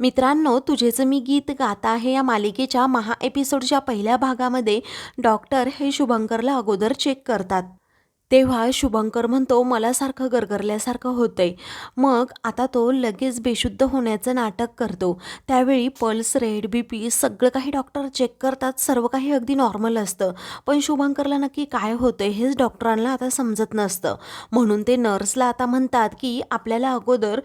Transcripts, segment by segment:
मित्रांनो तुझेचं मी गीत गात आहे या मालिकेच्या महा एपिसोडच्या पहिल्या भागामध्ये डॉक्टर हे शुभंकरला अगोदर चेक करतात. तेव्हा शुभंकर म्हणतो मला सारखं गरगरल्यासारखं होतंय. मग आता तो लगेच बेशुद्ध होण्याचं नाटक करतो. त्यावेळी पल्स रेड बी पी सगळं काही डॉक्टर चेक करतात सर्व काही अगदी नॉर्मल असतं. पण शुभंकरला नक्की काय होतंय हेच डॉक्टरांना आता समजत नसतं. म्हणून ते नर्सला आता म्हणतात की आपल्याला अगोदर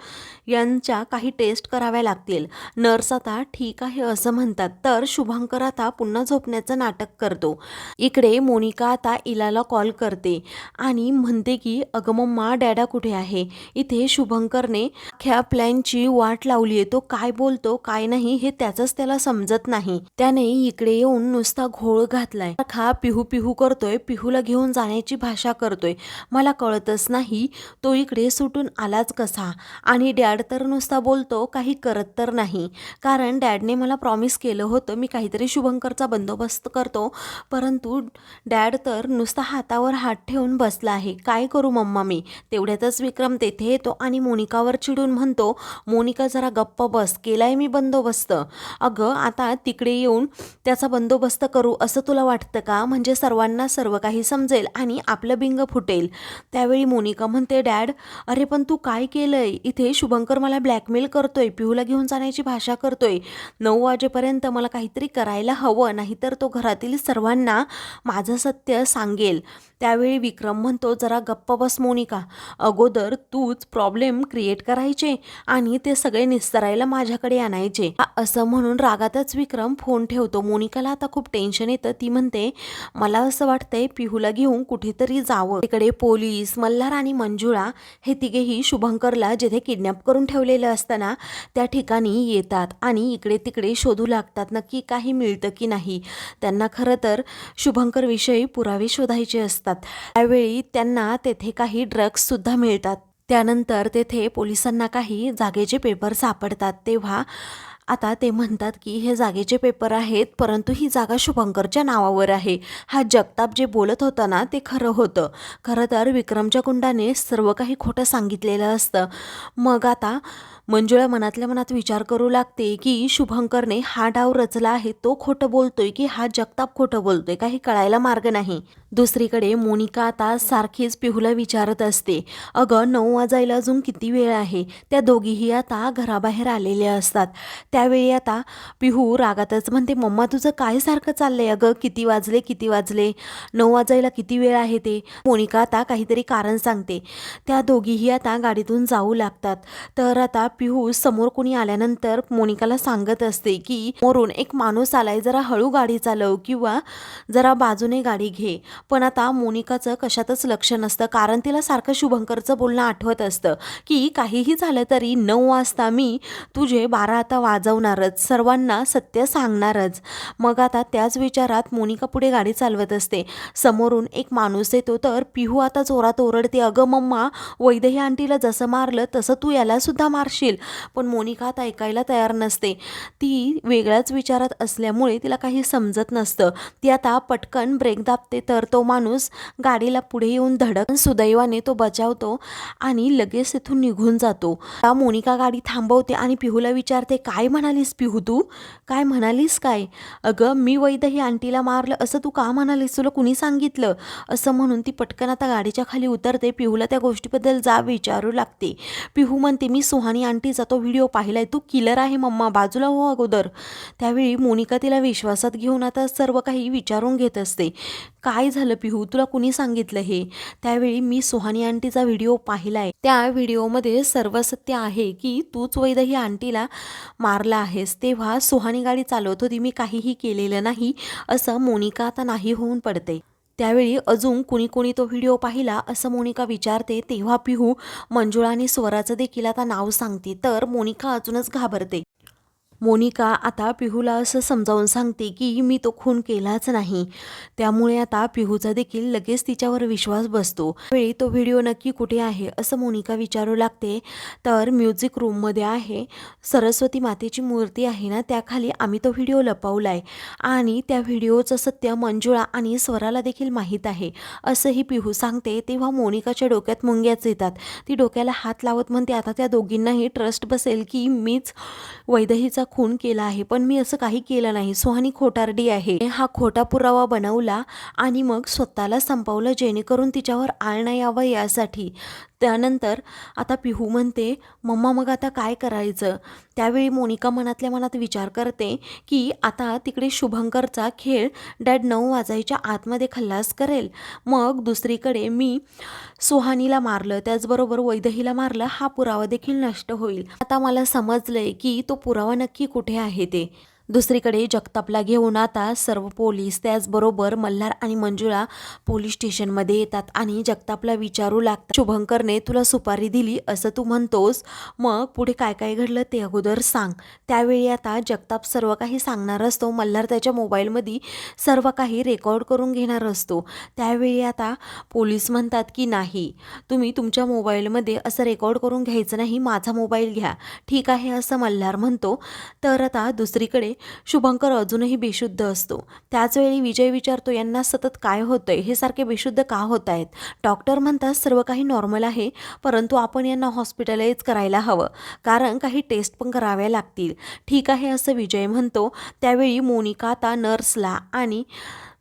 यांच्या काही टेस्ट कराव्या लागतील. नर्स आता ठीक आहे असं म्हणतात. तर शुभंकर आता पुन्हा झोपण्याचं नाटक करतो. इकडे मोनिका आता इलाला कॉल करते. आणि म्हणते की अगं मम्मा डॅडा कुठे आहे? इथे शुभंकरने अख्ख्या प्लॅनची वाट लावली आहे. तो काय बोलतो काय नाही हे त्याचंच त्याला समजत नाही. त्याने इकडे येऊन नुसता घोळ घातलाय. खा पिहू पिहू करतोय पिहूला घेऊन जाण्याची भाषा करतोय. मला कळतच नाही तो इकडे सुटून आलाच कसा? आणि डॅड तर नुसता बोलतो काही करत तर नाही. कारण डॅडने मला प्रॉमिस केलं होतं मी काहीतरी शुभंकरचा बंदोबस्त करतो. परंतु डॅड तर नुसता हातावर हात ठेवून बसला आहे. काय करू मम्मा मी? तेवढ्यातच विक्रम तेथे येतो आणि मोनिकावर चिडून म्हणतो मोनिका जरा गप्प बस केलाय मी बंदोबस्त. अगं आता तिकडे येऊन त्याचा बंदोबस्त करू असं तुला वाटतं का? म्हणजे सर्वांना सर्व काही समजेल आणि आपलं बिंग फुटेल त्यावेळी मोनिका म्हणते डॅड अरे पण तू काय केलंय? इथे शुभंकर मला ब्लॅकमेल करतोय पिहूला घेऊन जाण्याची भाषा करतोय. नऊ वाजेपर्यंत मला काहीतरी करायला हवं नाहीतर तो घरातील सर्वांना माझं सत्य सांगेल. त्यावेळी विक्रम म्हणतो जरा गप्प बस मोनिका. अगोदर तूच प्रॉब्लेम क्रिएट करायचे आणि ते सगळे निस्तरायला माझ्याकडे आणायचे. असं म्हणून रागातच विक्रम फोन ठेवतो. मोनिकाला आता खूप टेन्शन येतं. ती म्हणते मला असं वाटतंय पिहूला घेऊन कुठेतरी जावं. तिकडे पोलीस मल्हार आणि मंजुळा हे तिघेही शुभंकरला जिथे किडनॅप करून ठेवलेलं असताना त्या ठिकाणी येतात आणि इकडे तिकडे शोधू लागतात नक्की काही मिळतं की नाही. त्यांना खरं तर शुभंकरविषयी पुरावे शोधायचे असतात. त्यावेळी त्यांना तेथे काही ड्रग्ससुद्धा मिळतात. त्यानंतर तेथे पोलिसांना काही जागेचे पेपर सापडतात. तेव्हा आता ते म्हणतात की हे जागेचे पेपर आहेत परंतु ही जागा शुभंकरच्या नावावर आहे. हा जगताप जे बोलत होता ना ते खरं होतं. खरं तर विक्रमच्या कुंडाने सर्व काही खोटं सांगितलेलं असतं. मग आता मंजुळा मनातल्या मनात विचार करू लागते की शुभंकरने हा डाव रचला आहे तो खोटं बोलतोय की हा जगताप खोटं बोलतोय काही कळायला मार्ग नाही. दुसरीकडे मोनिका आता सारखीच पिहूला विचारत असते. अगं नऊ वाजायला अजून किती वेळ आहे? त्या दोघीही आता घराबाहेर आलेल्या असतात. त्यावेळी आता पिहू रागातच म्हणते मम्मा तुझं काय सारखं चाललंय? अगं किती वाजले किती वाजले? नऊ वाजायला किती वेळ आहे ते? मोनिका आता काहीतरी कारण सांगते. त्या दोघीही आता गाडीतून जाऊ लागतात. तर आता पिहू समोर कोणी आल्यानंतर मोनिकाला सांगत असते की मोरून एक माणूस आलाय जरा हळू गाडी चालव किंवा जरा बाजूने गाडी घे. पण आता मोनिकाचं कशातच लक्ष नसतं कारण तिला सारखं शुभंकरचं बोलणं आठवत असतं की काहीही झालं तरी नऊ वाजता मी तुझे बारा आता वाज वाजवणारच सर्वांना सत्य सांगणारच. मग आता त्याच विचारात मोनिका पुढे गाडी चालवत असते. समोरून एक माणूस येतो तर पिहू आता जोरात ओरडते अगं मम्मा वैदही आंटीला जसं मारलं तसं तू याला सुद्धा मारशील. पण मोनिका आता ऐकायला तयार नसते. ती वेगळ्याच विचारात असल्यामुळे तिला काही समजत नसतं. ती आता पटकन ब्रेक दाबते तर तो माणूस गाडीला पुढे येऊन धडक सुदैवाने तो बचावतो आणि लगेच तिथून निघून जातो. मोनिका गाडी थांबवते आणि पिहूला विचारते काय म्हणालीस पिहू तू? काय म्हणालीस काय? अगं मी वैद ही आंटीला मारलं असं तू का म्हणालीस? तुला कुणी सांगितलं? असं म्हणून ती पटकन आता गाडीच्या खाली उतरते. पिहूला त्या गोष्टीबद्दल जा विचारू लागते. पिहू म्हणते मी सुहानी आंटीचा तो व्हिडिओ पाहिलाय. तू किलर आहे मम्मा. बाजूला हो अगोदर. त्यावेळी मोनिका तिला विश्वासात घेऊन आता सर्व काही विचारून घेत असते. काय झालं पिहू? तुला कुणी सांगितलं हे? त्यावेळी मी सुहानी आंटीचा व्हिडिओ पाहिलाय. त्या व्हिडिओमध्ये सर्व सत्य आहे की तूच वैद ही आंटीला मारलं आहेस तेव्हा सुहानी गाडी चालवत होती मी काहीही केलेलं नाही असं मोनिका आता नाही होऊन पडते. त्यावेळी अजून कुणी कुणी तो व्हिडिओ पाहिला असं मोनिका विचारते तेव्हा पिहू मंजुळा आणि स्वराचं देखील आता नाव सांगते तर मोनिका अजूनच घाबरते. मोनिका आता पिहूला असं समजावून सांगते की मी तो खून केलाच नाही. त्यामुळे आता पिहूचा देखील लगेच तिच्यावर विश्वास बसतो. वेळी तो व्हिडिओ नक्की कुठे आहे असं मोनिका विचारू लागते. तर म्युझिक रूममध्ये आहे. सरस्वती मातेची मूर्ती आहे ना त्याखाली आम्ही तो व्हिडिओ लपवलाय. आणि त्या व्हिडिओचं सत्य मंजुळा आणि स्वराला देखील माहीत आहे. असंही पिहू सांगते तेव्हा मोनिकाच्या डोक्यात मुंग्याच येतात. ती डोक्याला हात लावत म्हणते आता त्या दोघींनाही ट्रस्ट बसेल की मीच वैदहीचा खून केला आहे पण मी असं काही केलं नाही. सुहानी खोटारडी आहे. हा खोटा पुरावा बनवला आणि मग स्वतःला संपवलं जेणेकरून तिच्यावर आळ नाही यावं यासाठी. त्यानंतर आता पिहू म्हणते मम्मा मग आता काय करायचं? त्यावेळी मोनिका मनातल्या मनात विचार करते की आता तिकडे शुभंकरचा खेळ डॅड नऊ वाजायच्या आतमध्ये खल्लास करेल. मग दुसरीकडे मी सुहानीला मारलं त्याचबरोबर वैदहीला मारलं हा पुरावा देखील नष्ट होईल. आता मला समजलंय की तो पुरावा नक्की कुठे आहे ते. दुसरीकडे जगतापला घेऊन आता सर्व पोलीस त्याचबरोबर मल्हार आणि मंजुळा पोलीस स्टेशनमध्ये येतात आणि जगतापला विचारू लागतात शुभंकरने तुला सुपारी दिली असं तू म्हणतोस मग पुढे काय काय घडलं ते अगोदर सांग. त्यावेळी आता जगताप सर्व काही सांगणार असतो मल्हार त्याच्या मोबाईलमध्ये सर्व काही रेकॉर्ड करून घेणार असतो. त्यावेळी आता पोलीस म्हणतात की नाही तुम्ही तुमच्या मोबाईलमध्ये असं रेकॉर्ड करून घ्यायचं नाही माझा मोबाईल घ्या. ठीक आहे असं मल्हार म्हणतो. तर आता दुसरीकडे शुभंकर अजूनही बेशुद्ध असतो. त्याचवेळी विजय विचारतो यांना सतत काय होतंय? हे सारखे बेशुद्ध का होत आहेत डॉक्टर म्हणतात सर्व काही नॉर्मल आहे परंतु आपण यांना हॉस्पिटलाइज करायला हवं कारण काही टेस्ट पण कराव्या लागतील. ठीक आहे असं विजय म्हणतो. त्यावेळी मोनिका आता नर्सला आणि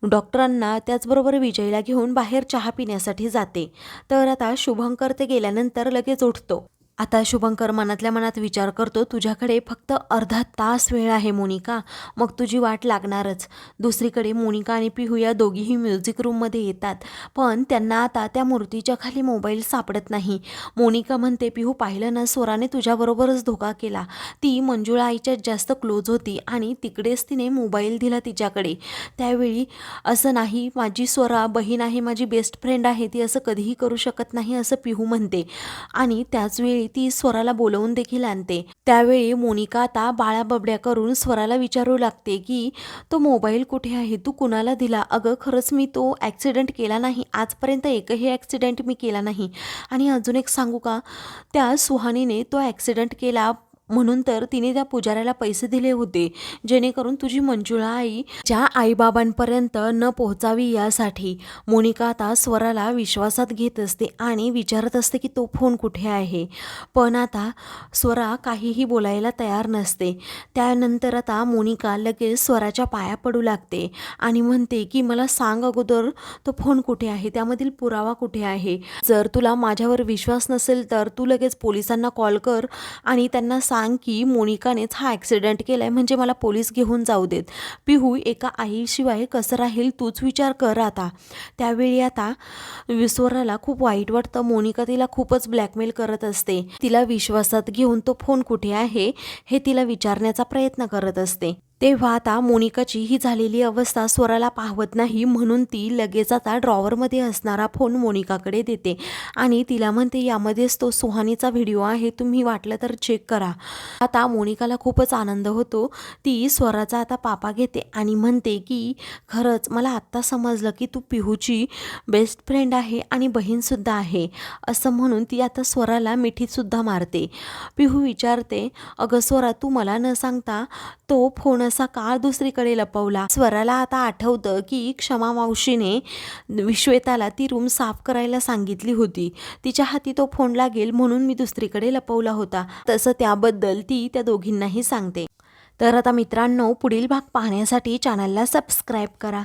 डॉक्टरांना त्याचबरोबर विजयला घेऊन बाहेर चहा पिण्यासाठी जाते. तर आता शुभंकर ते गेल्यानंतर लगेच उठतो. आता शुभंकर मनातल्या मनात विचार करतो तुझ्याकडे फक्त अर्धा तास वेळ आहे मोनिका. मग तुझी वाट लागणारच. दुसरीकडे मोनिका आणि पिहू या दोघीही म्युझिक रूममध्ये येतात. पण त्यांना आता त्या मूर्तीच्या खाली मोबाईल सापडत नाही. मोनिका म्हणते पिहू पाहिलं ना स्वराने तुझ्याबरोबरच धोका केला. ती मंजुळा आईच्या जास्त क्लोज होती आणि तिकडेच तिने मोबाईल दिला तिच्याकडे. त्यावेळी असं नाही माझी स्वरा बहीण आहे माझी बेस्ट फ्रेंड आहे ती असं कधीही करू शकत नाही असं पिहू म्हणते. आणि त्याचवेळी ती स्वराला बोलवून देखील आणते. त्यावेळी मोनिका आता बाळा बबड्या करून स्वराला विचारू लागते की तो मोबाईल कुठे आहे? तू कुणाला दिला? अगं खरंच मी तो ॲक्सिडेंट केला नाही. आजपर्यंत एकही ॲक्सिडेंट मी केला नाही. आणि अजून एक सांगू का? त्या सुहानीने तो ॲक्सिडेंट केला म्हणून तर तिने त्या पुजाऱ्याला पैसे दिले होते. जेणेकरून तुझी मंजुळा आई ज्या आईबाबांपर्यंत न पोहोचावी यासाठी मोनिका आता स्वराला विश्वासात घेत असते आणि विचारत असते की तो फोन कुठे आहे. पण आता स्वरा काहीही बोलायला तयार नसते. त्यानंतर आता मोनिका लगेच स्वराच्या पाया पडू लागते आणि म्हणते की मला सांग अगोदर तो फोन कुठे आहे? त्यामधील पुरावा कुठे आहे? जर तुला माझ्यावर विश्वास नसेल तर तू लगेच पोलिसांना कॉल कर आणि त्यांना सांग की मोनिकानेच हा ॲक्सिडेंट केला आहे म्हणजे मला पोलीस घेऊन जाऊ देत. पिहू एका आईशिवाय कसं राहील तूच विचार कर आता. त्यावेळी आता विश्वराला खूप वाईट वाटतं. मोनिका तिला खूपच ब्लॅकमेल करत असते. तिला विश्वासात घेऊन तो फोन कुठे आहे हे तिला विचारण्याचा प्रयत्न करत असते. तेव्हा आता मोनिकाची ही झालेली अवस्था स्वराला पाहवत नाही म्हणून ती लगेच आता ड्रॉवरमध्ये असणारा फोन मोनिकाकडे देते. आणि तिला म्हणते यामध्येच तो सुहानीचा व्हिडिओ आहे तुम्ही वाटलं तर चेक करा. आता मोनिकाला खूपच आनंद होतो. ती स्वराचा आता पापा घेते आणि म्हणते की खरंच मला आत्ता समजलं की तू पिहूची बेस्ट फ्रेंड आहे आणि बहीणसुद्धा आहे. असं म्हणून ती आता स्वराला मिठीतसुद्धा मारते. पिहू विचारते अगं स्वरा तू मला न सांगता तो फोन असा काळ दुसरीकडे लपवला. स्वराला आता आठवतं की क्षमा मावशीने विश्वेताला ती रूम साफ करायला सांगितली होती. तिच्या हाती तो फोन लागेल म्हणून मी दुसरीकडे लपवला होता. तसं त्याबद्दल ती त्या दोघींनाही सांगते. तर आता मित्रांनो पुढील भाग पाहण्यासाठी चॅनलला सबस्क्राईब करा.